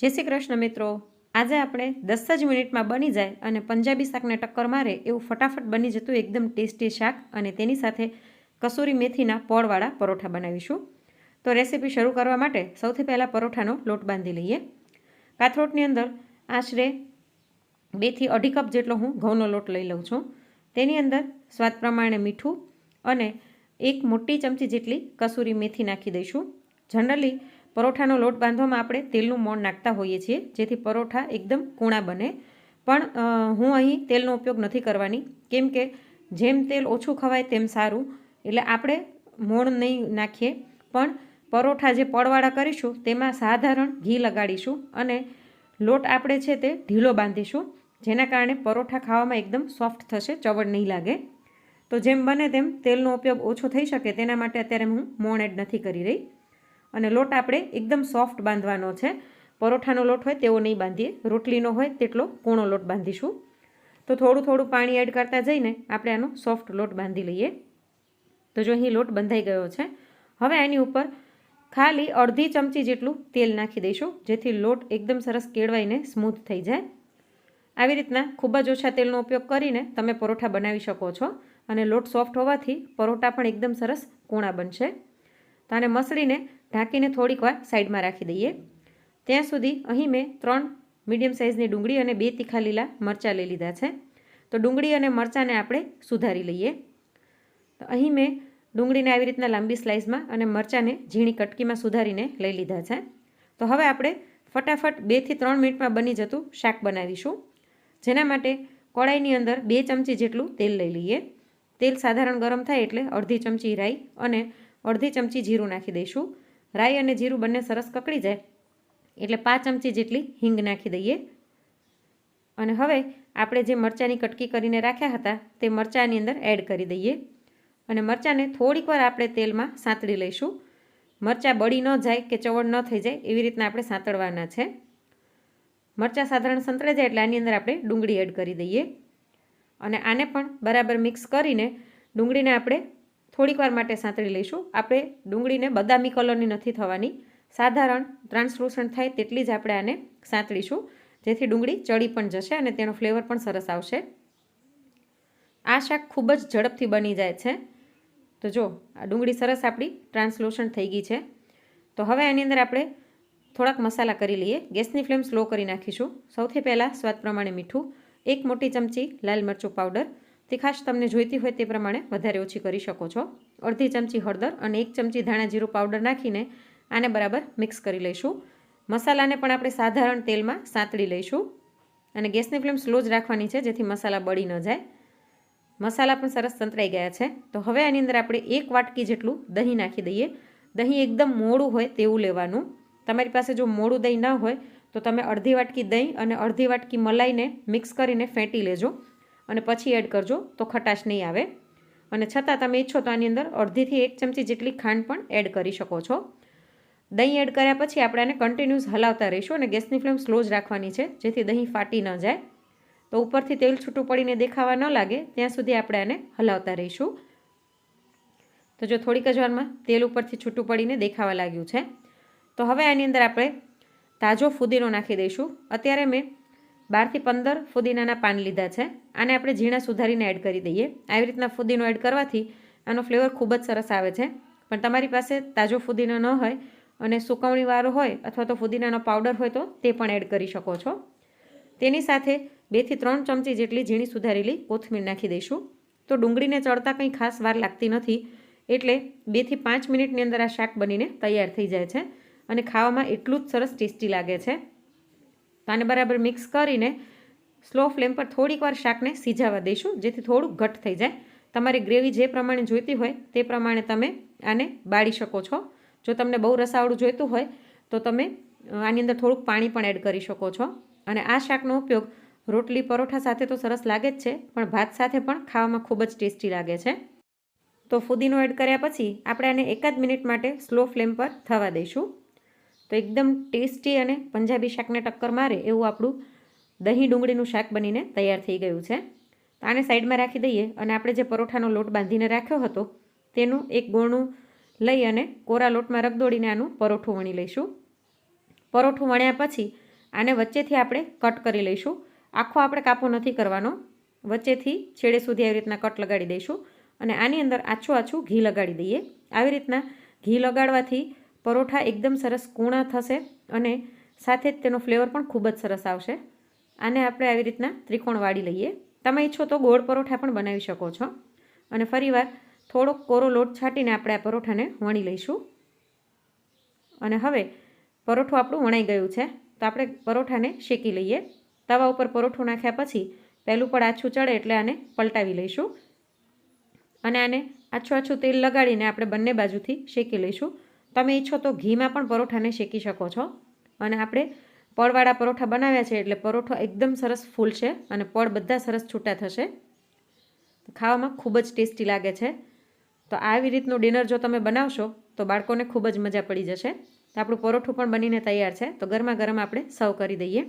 જય શ્રી કૃષ્ણ મિત્રો. આજે આપણે દસ જ મિનિટમાં બની જાય અને પંજાબી શાકને ટક્કર મારે એવું ફટાફટ બની જતું એકદમ ટેસ્ટી શાક અને તેની સાથે કસૂરી મેથીના પોળવાળા પરોઠા બનાવીશું. તો રેસીપી શરૂ કરવા માટે સૌથી પહેલાં પરોઠાનો લોટ બાંધી લઈએ. કાથરોટની અંદર આશરે બેથી અઢી કપ જેટલો હું ઘઉંનો લોટ લઈ લઉં છું. તેની અંદર સ્વાદ પ્રમાણે મીઠું અને એક મોટી ચમચી જેટલી કસૂરી મેથી નાખી દઈશું. જનરલી પરોઠાનો લોટ બાંધવામાં આપણે તેલનું મોણ નાખતા હોઈએ છીએ, જેથી પરોઠા એકદમ કૂણા બને. પણ હું અહીં તેલનો ઉપયોગ નથી કરવાની, કેમ કે જેમ તેલ ઓછું ખવાય તેમ સારું. એટલે આપણે મોણ નહીં નાખીએ, પણ પરોઠા જે પડવાળા કરીશું તેમાં સાધારણ ઘી લગાડીશું અને લોટ આપણે છે તે ઢીલો બાંધીશું, જેના કારણે પરોઠા ખાવામાં એકદમ સોફ્ટ થશે ચવડ નહીં લાગે. તો જેમ બને તેમ તેલનો ઉપયોગ ઓછો થઈ શકે, તેના માટે અત્યારે હું મોણ એડ નથી કરી રહી. અને લોટ આપણે એકદમ સોફ્ટ બાંધવાનો છે. પરોઠાનો લોટ હોય તેવો નહીં બાંધીએ. રોટલીનો હોય તેટલો કૂણો લોટ બાંધીશું. તો થોડું થોડું પાણી એડ કરતા જઈને આપણે આનો સોફ્ટ લોટ બાંધી લઈએ. તો જો અહીં લોટ બંધાઈ ગયો છે. હવે આની ઉપર ખાલી અડધી ચમચી જેટલું તેલ નાખી દઈશું, જેથી લોટ એકદમ સરસ કેળવાઈને સ્મૂથ થઈ જાય. આવી રીતના ખૂબ જ ઓછા તેલનો ઉપયોગ કરીને તમે પરોઠા બનાવી શકો છો અને લોટ સોફ્ટ હોવાથી પરોઠા પણ એકદમ સરસ કૂણા બનશે. તો આને મસળીને ઢાંકીને થોડીક વાર સાઈડમાં રાખી દઈએ. ત્યાં સુધી અહીં મેં ત્રણ મીડિયમ સાઇઝની ડુંગળી અને બે તીખા લીલા મરચાં લઈ લીધા છે. તો ડુંગળી અને મરચાંને આપણે સુધારી લઈએ. તો અહીં મેં ડુંગળીને આવી રીતના લાંબી સ્લાઇસમાં અને મરચાંને ઝીણી કટકીમાં સુધારીને લઈ લીધા છે. તો હવે આપણે ફટાફટ બેથી ત્રણ મિનિટમાં બની જતું શાક બનાવીશું. જેના માટે કડાઈની અંદર બે ચમચી જેટલું તેલ લઈ લઈએ. તેલ સાધારણ ગરમ થાય એટલે અડધી ચમચી રાઈ અને અડધી ચમચી જીરું નાખી દઈશું. રાઈ અને જીરું બંને સરસ કકડી જાય. એટલે પાંચ ચમચી જેટલી હિંગ નાખી દઈએ. અને હવે આપણે જે મરચાંની કટકી કરીને રાખ્યા હતા તે મરચાંની અંદર એડ કરી દઈએ. અને મરચાંને થોડીક વાર આપણે તેલમાં સાંતળી લઈશું. મરચાં બળી ન જાય કે ચવડ ન થઈ જાય એવી રીતના આપણે સાંતળવાના છે. મરચાં સાધારણ સંતળાઈ જાય એટલે આની અંદર આપણે ડુંગળી એડ કરી દઈએ. અને આને પણ બરાબર મિક્સ કરીને ડુંગળીને આપણે થોડીક વાર માટે સાંતળી લઈશું. આપણે ડુંગળીને બદામી કલરની નથી થવાની. સાધારણ ટ્રાન્સલુસન્ટ થાય તેટલી જ આપણે આને સાંતળીશું. જેથી ડુંગળી ચડી પણ જશે અને તેનો ફ્લેવર પણ સરસ આવશે. આ શાક ખૂબ જ ઝડપથી બની જાય છે. તો જો, આ ડુંગળી સરસ આપણી ટ્રાન્સલુસન્ટ થઈ ગઈ છે. તો હવે આની અંદર આપણે થોડાક મસાલા કરી લઈએ. ગેસની ફ્લેમ સ્લો કરી નાખીશું. સૌથી પહેલાં સ્વાદ પ્રમાણે મીઠું, એક મોટી ચમચી લાલ મરચું પાવડર તીખાશ તમને જોઈતી હોય તે પ્રમાણે વધારે ઓછી કરી શકો છો. અડધી ચમચી હળદર અને એક ચમચી ધાણા જીરું પાવડર નાખીને આને બરાબર મિક્સ કરી લઈશું. મસાલાને પણ આપણે સાધારણ તેલમાં સાંતળી લઈશું. અને ગેસની ફ્લેમ સ્લો જ રાખવાની છે જેથી મસાલા બળી ન જાય. મસાલા પણ સરસ સંતરાઈ ગયા છે. તો હવે આની અંદર આપણે એક વાટકી જેટલું દહીં નાખી દઈએ. દહીં એકદમ મોડું હોય તેવું લેવાનું. તમારી પાસે જો મોડું દહીં ન હોય તો તમે અડધી વાટકી દહીં અને અડધી વાટકી મલાઈને મિક્સ કરીને ફેંટી લેજો. અને પછી એડ કરજો તો ખટાશ નહીં આવે. અને છતાં તમે ઈચ્છો તો આની અંદર અડધીથી એક ચમચી જેટલી ખાંડ પણ એડ કરી શકો છો. દહીં એડ કર્યા પછી આપણે આને કન્ટિન્યુઅસ હલાવતા રહીશું અને ગેસની ફ્લેમ સ્લો જ રાખવાની છે, જેથી દહીં ફાટી ન જાય. તો ઉપરથી તેલ છૂટું પડીને દેખાવા ન લાગે, ત્યાં સુધી આપણે આને હલાવતા રહીશું. તો જો થોડીક જ વારમાં તેલ ઉપરથી છૂટું પડીને દેખાવા લાગ્યું છે. તો હવે આની અંદર આપણે તાજો ફુદીનો નાખી દઈશું. અત્યારે મેં બારથી પંદર ફુદીનાના પાન લીધા છે. આને આપણે ઝીણા સુધારીને એડ કરી દઈએ. આવી રીતના ફુદીનો એડ કરવાથી આનો ફ્લેવર ખૂબ જ સરસ આવે છે. પણ તમારી પાસે તાજો ફુદીનો ન હોય અને સુકવણીવાળો હોય અથવા તો ફુદીનાનો પાવડર હોય તો તે પણ એડ કરી શકો છો. તેની સાથે બેથી ત્રણ ચમચી જેટલી ઝીણી સુધારેલી કોથમીર નાખી દઈશું. તો ડુંગળીને ચડતા કંઈ ખાસ વાર લાગતી નથી. એટલે બેથી પાંચ મિનિટની અંદર આ શાક બનીને તૈયાર થઈ જાય છે. અને ખાવામાં એટલું જ સરસ ટેસ્ટી લાગે છે. તો આને બરાબર મિક્સ કરીને સ્લો ફ્લેમ પર થોડીક વાર શાકને સીજાવા દઈશું, જેથી થોડું ઘટ થઈ જાય. તમારી ગ્રેવી જે પ્રમાણે જોઈતી હોય તે પ્રમાણે તમે આને બાળી શકો છો. જો તમને બહુ રસાવાળું જોઈતું હોય, તો તમે આની અંદર થોડુંક પાણી પણ એડ કરી શકો છો. અને આ શાકનો ઉપયોગ રોટલી પરોઠા સાથે તો સરસ લાગે જ છે, પણ ભાત સાથે પણ ખાવામાં ખૂબ જ ટેસ્ટી લાગે છે. તો ફુદીનો એડ કર્યા પછી આપણે આને એકાદ મિનિટ માટે સ્લો ફ્લેમ પર થવા દઈશું. તો એકદમ ટેસ્ટી અને પંજાબી શાકને ટક્કર મારે એવું આપણું દહીં ડુંગળીનું શાક બનીને તૈયાર થઈ ગયું છે. તો આને સાઈડમાં રાખી દઈએ અને આપણે જે પરોઠાનો લોટ બાંધીને રાખ્યો હતો તેનું એક ગોણું લઈ અને કોરા લોટમાં રગદોડીને આનું પરોઠું વણી લઈશું. પરોઠું વણ્યા પછી આને વચ્ચેથી આપણે કટ કરી લઈશું. આખો આપણે કાપો નથી કરવાનો. વચ્ચેથી છેડે સુધી આવી રીતના કટ લગાડી દઈશું અને આની અંદર આછું આછું ઘી લગાડી દઈએ. આવી રીતના ઘી લગાડવાથી પરોઠા એકદમ સરસ કૂણા થશે અને સાથે જ તેનો ફ્લેવર પણ ખૂબ જ સરસ આવશે. આને આપણે આવી રીતના ત્રિકોણ વાળી લઈએ. તમે ઈચ્છો તો ગોળ પરોઠા પણ બનાવી શકો છો. અને ફરીવાર થોડોક કોરો લોટ છાંટીને આપણે આ પરોઠાને વણી લઈશું. અને હવે પરોઠું આપણું વણાઈ ગયું છે. તો આપણે પરોઠાને શેકી લઈએ. તવા ઉપર પરોઠું નાખ્યા પછી પહેલું પણ આછું ચડે એટલે આને પલટાવી લઈશું. અને આને આછું આછું તેલ લગાડીને આપણે બંને બાજુથી શેકી લઈશું. તમે ઈચ્છો તો ઘીમાં પણ પરોઠાને શેકી શકો છો. અને આપણે પળવાળા પરોઠા બનાવ્યા છે એટલે પરોઠો એકદમ સરસ ફૂલશે અને પળ બધા સરસ છૂટા થશે. ખાવામાં ખૂબ જ ટેસ્ટી લાગે છે. તો આવી રીતનું ડિનર જો તમે બનાવશો તો બાળકોને ખૂબ જ મજા પડી જશે. તો આપણું પરોઠું પણ બનીને તૈયાર છે. તો ગરમા ગરમ આપણે સર્વ કરી દઈએ.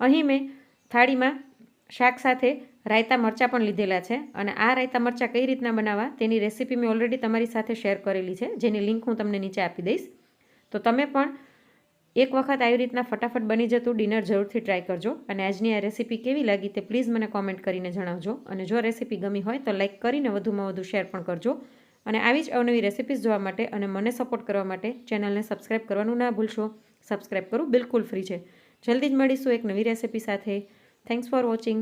અહીં મેં થાળીમાં શાક સાથે રાયતા મરચાં પણ લીધેલા છે અને આ રાયતા મરચાં કઈ રીતના બનાવવા તેની રેસીપી મેં ઓલરેડી તમારી સાથે શેર કરેલી છે, જેની લિંક હું તમને નીચે આપી દઈશ. તો તમે પણ એક વખત આવી રીતના ફટાફટ બની જતું ડિનર જરૂરથી ટ્રાય કરજો અને આજની આ રેસીપી કેવી લાગી તે પ્લીઝ મને કોમેન્ટ કરીને જણાવજો. અને જો રેસીપી ગમી હોય તો લાઇક કરીને વધુમાં વધુ શેર પણ કરજો. અને આવી જ અવનવી રેસીપીઝ જોવા માટે અને મને સપોર્ટ કરવા માટે ચેનલને સબસ્ક્રાઈબ કરવાનું ના ભૂલશો. સબસ્ક્રાઈબ કરવું બિલકુલ ફ્રી છે. જલ્દી જ મળીશું એક નવી રેસીપી સાથે. Thanks for watching